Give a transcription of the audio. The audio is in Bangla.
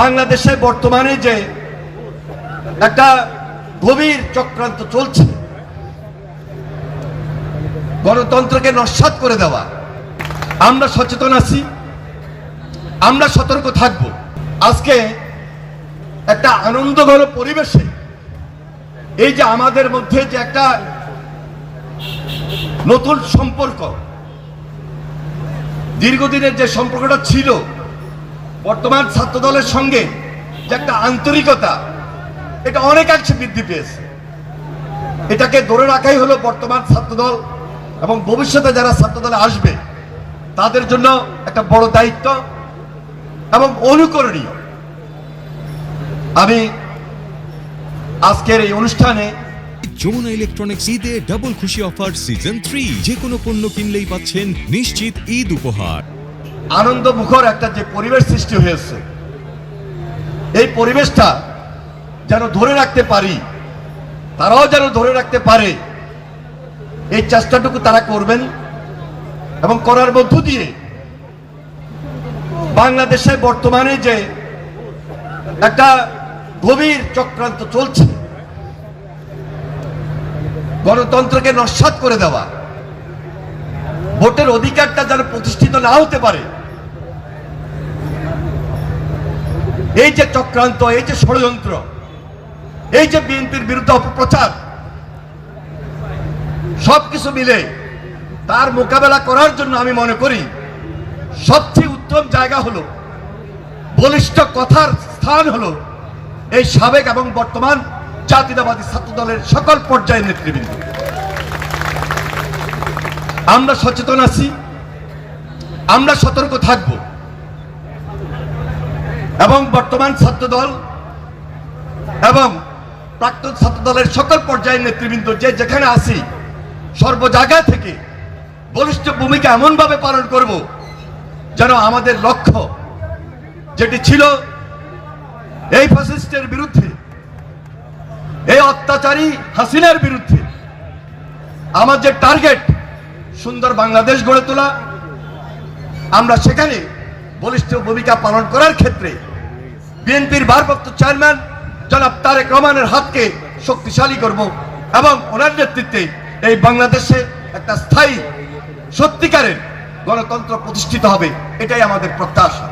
বাংলাদেশে বর্তমানে যে একটা গভীর চক্রান্ত চলছে, গণতন্ত্রকে নস্বাত করে দেওয়া, আমরা সচেতন আছি, আমরা সতর্ক থাকব। আজকে একটা আনন্দঘন পরিবেশে এই যে আমাদের মধ্যে যে একটা নতুন সম্পর্ক, দীর্ঘদিনের যে সম্পর্কটা ছিল বর্তমান ছাত্র দলের সঙ্গে যে একটা আন্তরিকতা, এটা অনেকাংশে বৃদ্ধি পেয়েছে। এটাকে ধরে রাখাই হলো বর্তমান ছাত্রদল এবং ভবিষ্যতে যারা ছাত্রদলে আসবে, তাদের জন্য একটা বড় দায়িত্ব এবং অনুকরণীয়। আমি আজকের এই অনুষ্ঠানে যমুনা ইলেকট্রনিক্স ঈদে ডাবল খুশি অফার সিজন থ্রি যে কোনো পণ্য কিনলেই পাচ্ছেন নিশ্চিত ঈদ উপহার। আনন্দ মুখর একটা যে পরিবেশ সৃষ্টি হয়েছে। এই পরিবেশটা যেন ধরে রাখতে পারি, তারাও যেন ধরে রাখতে পারে, এই চেষ্টাটুকু তারা করবেন এবং করার মধ্য দিয়ে বাংলাদেশে বর্তমানে যে একটা গভীর চক্রান্ত চলছে, গণতন্ত্রকে নস্বাত করে দেওয়া। ভোটের অধিকারটা যেন প্রতিষ্ঠিত না হতে পারে। এই যে চক্রান্ত, এই যে ষড়যন্ত্র, এই যে বিএনপির বিরুদ্ধে অপপ্রচার, সবকিছু মিলে তার মোকাবেলা করার জন্য আমি মনে করি সবচেয়ে উত্তম জায়গা হলো, বলিষ্ঠ কথার স্থান হলো এই সাবেক এবং বর্তমান জাতীয়তাবাদী ছাত্র দলের সকল পর্যায়ের নেতৃবৃন্দ। আমরা সচেতন আছি, আমরা সতর্ক থাকব। এবং বর্তমান ছাত্রদল এবং প্রাক্তন ছাত্রদলের সকল পর্যায়ের নেতৃবৃন্দ যে যেখানে আসি সর্ব জায়গা থেকে বলিষ্ঠ ভূমিকা এমনভাবে পালন করব যেন আমাদের লক্ষ্য যেটি ছিল এই ফ্যাসিস্টের বিরুদ্ধে, এই অত্যাচারী হাসিনার বিরুদ্ধে, আমার যে টার্গেট সুন্দর বাংলাদেশ গড়ে তোলা। আমরা সেখানে বলিষ্ঠ ভূমিকা পালন করার ক্ষেত্রে বিএনপির ভারপ্রাপ্ত চেয়ারম্যান জনাব তারেক রহমানের হাতকে শক্তিশালী করব এবং ওনার নেতৃত্বে এই বাংলাদেশে একটা স্থায়ী সত্যিকারের গণতন্ত্র প্রতিষ্ঠিত হবে, এটাই আমাদের প্রত্যাশা।